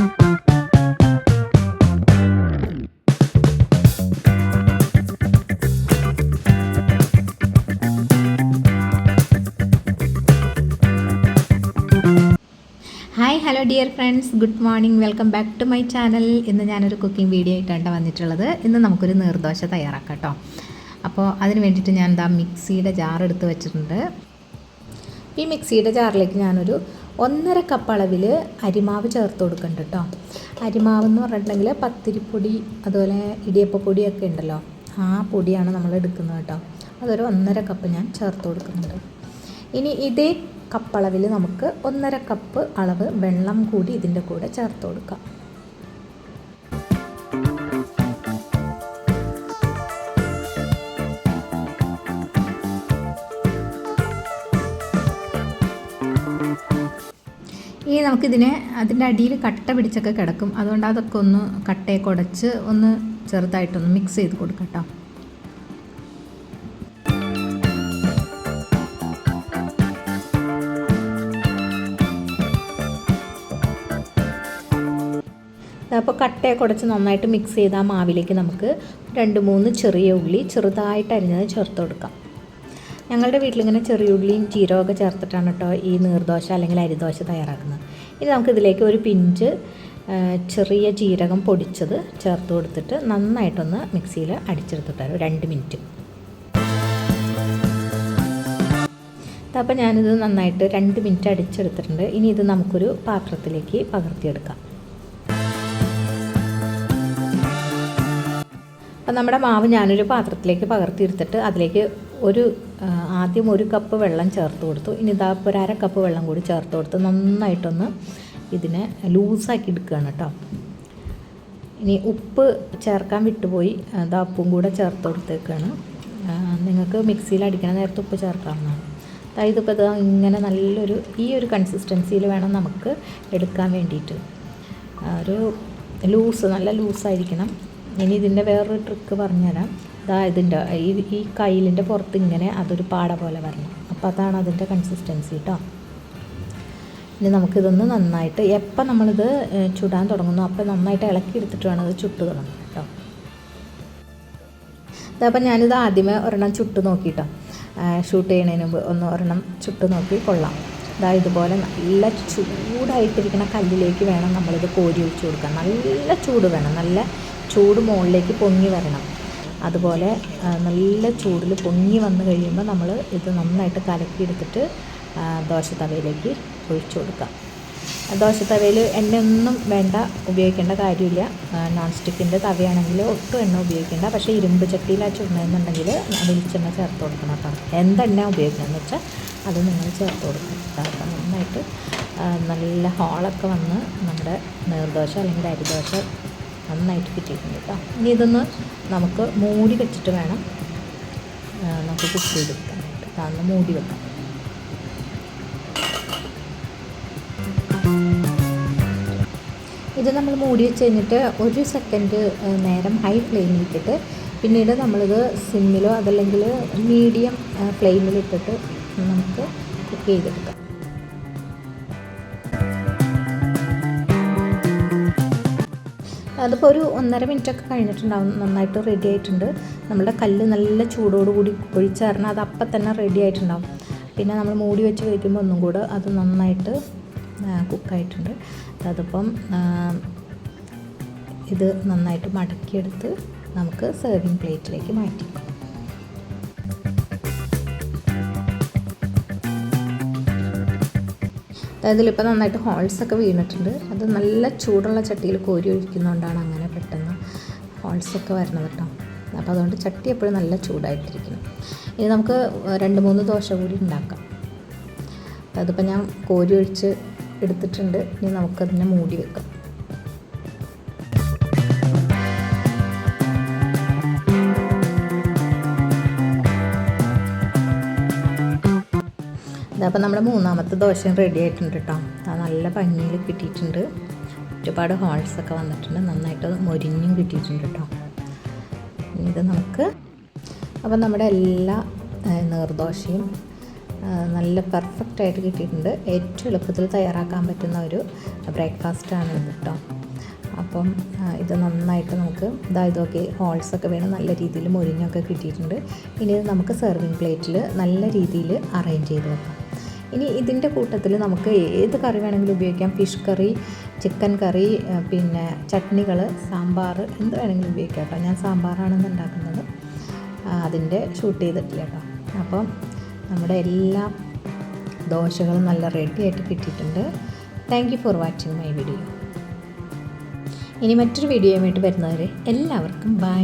Hi hello dear friends. Good morning. Welcome back to my channel. ഇന്ന് ഞാനൊരു cooking video ആയിട്ടാണ് വന്നിട്ടുള്ളത്. ഇന്ന് നമുക്കൊരു നീർദോശ തയ്യാറാക്കാം കേട്ടോ അപ്പോൾ അതിന് വേണ്ടിയിട്ട് ഞാൻ എന്താ മിക്സിയുടെ ജാർ എടുത്ത് വെച്ചിട്ടുണ്ട്. ഈ മിക്സിയുടെ ജാറിലേക്ക് ഞാനൊരു ഒന്നര കപ്പ് അളവിൽ അരിമാവ് ചേർത്ത് കൊടുക്കുന്നുണ്ട് കേട്ടോ അരിമാവ് എന്ന് പറഞ്ഞിട്ടുണ്ടെങ്കിൽ പത്തിരിപ്പൊടി അതുപോലെ ഇടിയപ്പപ്പൊടിയൊക്കെ ഉണ്ടല്ലോ. ആ പൊടിയാണ് നമ്മൾ എടുക്കുന്നത് കേട്ടോ അതൊരു ഒന്നര കപ്പ് ഞാൻ ചേർത്ത് കൊടുക്കുന്നുണ്ട്. ഇനി ഇതേ കപ്പളവിൽ നമുക്ക് ഒന്നര കപ്പ് അളവ് വെള്ളം കൂടി ഇതിന്റെ കൂടെ ചേർത്ത് കൊടുക്കാം. ഇനി നമുക്കിതിനെ അതിന്റെ അടിയിൽ കട്ട പിടിച്ചൊക്കെ കിടക്കും. അതുകൊണ്ട് അതൊക്കെ ഒന്ന് കട്ടയൊക്കെ ഉടച്ച് ഒന്ന് ചെറുതായിട്ടൊന്ന് മിക്സ് ചെയ്ത് കൊടുക്കട്ടോ കേട്ടോ അപ്പോൾ കട്ടയെ കുടച്ച് നന്നായിട്ട് മിക്സ് ചെയ്ത ആ മാവിലേക്ക് നമുക്ക് രണ്ട് മൂന്ന് ചെറിയ ഉള്ളി ചെറുതായിട്ട് അരിഞ്ഞത് ചേർത്ത് കൊടുക്കാം. ഞങ്ങളുടെ വീട്ടിലിങ്ങനെ ചെറിയ ഉള്ളിയും ജീരകമൊക്കെ ചേർത്തിട്ടാണ് കേട്ടോ ഈ നീർദോശ അല്ലെങ്കിൽ അരിദോശ തയ്യാറാക്കുന്നത്. ഇനി നമുക്കിതിലേക്ക് ഒരു പിഞ്ച് ചെറിയ ജീരകം പൊടിച്ചത് ചേർത്ത് കൊടുത്തിട്ട് നന്നായിട്ടൊന്ന് മിക്സിയിൽ അടിച്ചെടുത്തിട്ട് രണ്ട് മിനിറ്റ്. അപ്പോൾ ഞാനിത് നന്നായിട്ട് രണ്ട് മിനിറ്റ് അടിച്ചെടുത്തിട്ടുണ്ട്. ഇനി ഇത് നമുക്കൊരു പാത്രത്തിലേക്ക് പകർത്തിയെടുക്കാം. അപ്പം നമ്മുടെ മാവ് ഞാനൊരു പാത്രത്തിലേക്ക് പകർത്തിയെടുത്തിട്ട് അതിലേക്ക് ഒരു ആദ്യം ഒരു കപ്പ് വെള്ളം ചേർത്ത് കൊടുത്തു. ഇനി ഇതാ ഒരു അര കപ്പ് വെള്ളം കൂടി ചേർത്ത് കൊടുത്ത് നന്നായിട്ടൊന്ന് ഇതിനെ ലൂസാക്കി എടുക്കുകയാണ് കേട്ടോ. ഇനി ഉപ്പ് ചേർക്കാൻ വിട്ടുപോയി. അതാ ഉപ്പും കൂടെ ചേർത്ത് കൊടുത്തേക്കാണ്. നിങ്ങൾക്ക് മിക്സിയിൽ അടിക്കണ നേരത്തെ ഉപ്പ് ചേർക്കാവുന്നതാണ്. അതായത് ഇപ്പോൾ ഇത് ഇങ്ങനെ നല്ലൊരു ഈ ഒരു കൺസിസ്റ്റൻസിയിൽ വേണം നമുക്ക് എടുക്കാൻ വേണ്ടിയിട്ട്. ഒരു ലൂസ് നല്ല ലൂസായിരിക്കണം. ഇനി ഇതിന്റെ വേറൊരു ട്രിക്ക് പറഞ്ഞുതരാം. ഇതാ ഇതിന്റെ ഈ ഈ കയ്യിലിന്റെ പുറത്ത് ഇങ്ങനെ അതൊരു പാട പോലെ വരണം. അപ്പോൾ അതാണ് അതിന്റെ കൺസിസ്റ്റൻസി കേട്ടോ ഇനി നമുക്കിതൊന്ന് നന്നായിട്ട് എപ്പോൾ നമ്മളിത് ചുടാൻ തുടങ്ങുന്നു അപ്പോൾ നന്നായിട്ട് ഇളക്കി എടുത്തിട്ട് വേണം ഇത് ചുട്ട് തുടങ്ങും കേട്ടോ അതപ്പോൾ ഞാനിത് ആദ്യമേ ഒരെണ്ണം ചുട്ട് നോക്കിയിട്ടോ ഷൂട്ട് ചെയ്യണതിന് മുമ്പ് ഒന്ന് ഒരെണ്ണം ചുട്ട് നോക്കി കൊള്ളാം. ഇതാ ഇതുപോലെ നല്ല ചൂടായിട്ടിരിക്കുന്ന കല്ലിലേക്ക് വേണം നമ്മളിത് കോരി വെച്ച് കൊടുക്കാൻ. നല്ല ചൂട് വേണം നല്ല ചൂട് മുകളിലേക്ക് പൊങ്ങി വരണം. അതുപോലെ നല്ല ചൂടിൽ പൊങ്ങി വന്നു കഴിയുമ്പോൾ നമ്മൾ ഇത് നന്നായിട്ട് കലക്കിയെടുത്തിട്ട് ദോശ തവയിലേക്ക് ഒഴിച്ചു കൊടുക്കാം ദോശ തവയിൽ എണ്ണയൊന്നും വേണ്ട ഉപയോഗിക്കേണ്ട കാര്യമില്ല. നോൺ സ്റ്റിക്കിന്റെ തവയാണെങ്കിൽ ഒട്ടും എണ്ണ ഉപയോഗിക്കേണ്ട. പക്ഷേ ഇരുമ്പ് ചട്ടിയിലാണ് ചുടുന്നതെന്നുണ്ടെങ്കിൽ വെളിച്ചെണ്ണ ചേർത്ത് കൊടുക്കണം കേട്ടോ. എന്തെണ്ണ ഉപയോഗിക്കണമെന്ന് വെച്ചാൽ അത് നിങ്ങൾ ചേർത്ത് കൊടുക്കണം അപ്പം നന്നായിട്ട് നല്ല ഹോളൊക്കെ വന്ന് നമ്മുടെ നീർദോശ അല്ലെങ്കിൽ അരിദോശ നന്നായിട്ട് കിട്ടിയിട്ടുണ്ട് കേട്ടോ. ഇനി ഇതൊന്ന് നമുക്ക് മൂടി വെച്ചിട്ട് വേണം നമുക്ക് കുക്ക് ചെയ്തെടുക്കാനായിട്ട് അതൊന്ന് മൂടി വെക്കാം. ഇത് നമ്മൾ മൂടി വെച്ച് കഴിഞ്ഞിട്ട് ഒരു സെക്കൻഡ് നേരം ഹൈ ഫ്ലെയിമിൽ ഇട്ടിട്ട് പിന്നീട് നമ്മളിത് സിമ്മിലോ അതല്ലെങ്കിൽ മീഡിയം ഫ്ലെയിമിലിട്ടിട്ട് നമുക്ക് കുക്ക് ചെയ്തെടുക്കാം. അതിപ്പോൾ ഒരു ഒന്നര മിനിറ്റൊക്കെ കഴിഞ്ഞിട്ടുണ്ടാവും നന്നായിട്ട് റെഡി ആയിട്ടുണ്ട്. നമ്മുടെ കല്ല് നല്ല ചൂടോടുകൂടി ഒഴിച്ചു കാരണം അത് അപ്പം തന്നെ റെഡി ആയിട്ടുണ്ടാവും. പിന്നെ നമ്മൾ മൂടി വെച്ച് കഴിക്കുമ്പോൾ ഒന്നും കൂടെ അത് നന്നായിട്ട് കുക്കായിട്ടുണ്ട് അതിപ്പം ഇത് നന്നായിട്ട് മടക്കിയെടുത്ത് നമുക്ക് സെർവിങ് പ്ലേറ്റിലേക്ക് മാറ്റി. അതായത് ഇതിലിപ്പോൾ നന്നായിട്ട് ഹോൾസൊക്കെ വീണിട്ടുണ്ട്. അത് നല്ല ചൂടുള്ള ചട്ടിയിൽ കോരി ഒഴിക്കുന്നതുകൊണ്ടാണ് അങ്ങനെ പെട്ടെന്ന് ഹോൾസൊക്കെ വരുന്നത് കേട്ടോ അപ്പോൾ അതുകൊണ്ട് ചട്ടി എപ്പോഴും നല്ല ചൂടായിട്ടിരിക്കണം. ഇനി നമുക്ക് രണ്ട് മൂന്ന് ദോശ കൂടി ഉണ്ടാക്കാം. അതിപ്പോൾ ഞാൻ കോരി ഒഴിച്ച് എടുത്തിട്ടുണ്ട്. ഇനി നമുക്കതിനെ മൂടി വെക്കാം. അപ്പോൾ നമ്മുടെ മൂന്നാമത്തെ ദോശയും റെഡി ആയിട്ടുണ്ട് കേട്ടോ അത് നല്ല ഭംഗിയിൽ കിട്ടിയിട്ടുണ്ട്. ഒരുപാട് ഹോൾസൊക്കെ വന്നിട്ടുണ്ട്. നന്നായിട്ട് മൊരിഞ്ഞും കിട്ടിയിട്ടുണ്ട് കേട്ടോ ഇത് നമുക്ക് അപ്പോൾ നമ്മുടെ എല്ലാ നീർദോശയും നല്ല പെർഫെക്റ്റ് ആയിട്ട് കിട്ടിയിട്ടുണ്ട്. ഏറ്റവും എളുപ്പത്തിൽ തയ്യാറാക്കാൻ പറ്റുന്ന ഒരു ബ്രേക്ക്ഫാസ്റ്റാണ് ഇത് കേട്ടോ അപ്പം ഇത് നന്നായിട്ട് നമുക്ക് ഇതാ ഇതൊക്കെ ഹോൾസൊക്കെ വേണം നല്ല രീതിയിൽ മൊരിഞ്ഞൊക്കെ കിട്ടിയിട്ടുണ്ട്. ഇനി ഇത് നമുക്ക് സെർവിങ് പ്ലേറ്റിൽ നല്ല രീതിയിൽ അറേഞ്ച് ചെയ്ത് വെക്കാം. ഇനി ഇതിന്റെ കൂട്ടത്തിൽ നമുക്ക് ഏത് കറി വേണമെങ്കിലും ഉപയോഗിക്കാം. ഫിഷ് കറി ചിക്കൻ കറി പിന്നെ ചട്നികൾ സാമ്പാർ എന്ത് വേണമെങ്കിലും ഉപയോഗിക്കാം കേട്ടോ. ഞാൻ സാമ്പാറാണ് ഇന്ന് ഉണ്ടാക്കുന്നത് അതിന്റെ ഷൂട്ട് ചെയ്തിട്ടില്ല കേട്ടോ. അപ്പം നമ്മുടെ എല്ലാ ദോശകളും നല്ല റെഡി ആയിട്ട് കിട്ടിയിട്ടുണ്ട്. Thank you for watching my video ഇനി മറ്റൊരു വീഡിയോയുമായിട്ട് വരുന്നവരെ എല്ലാവർക്കും ബൈ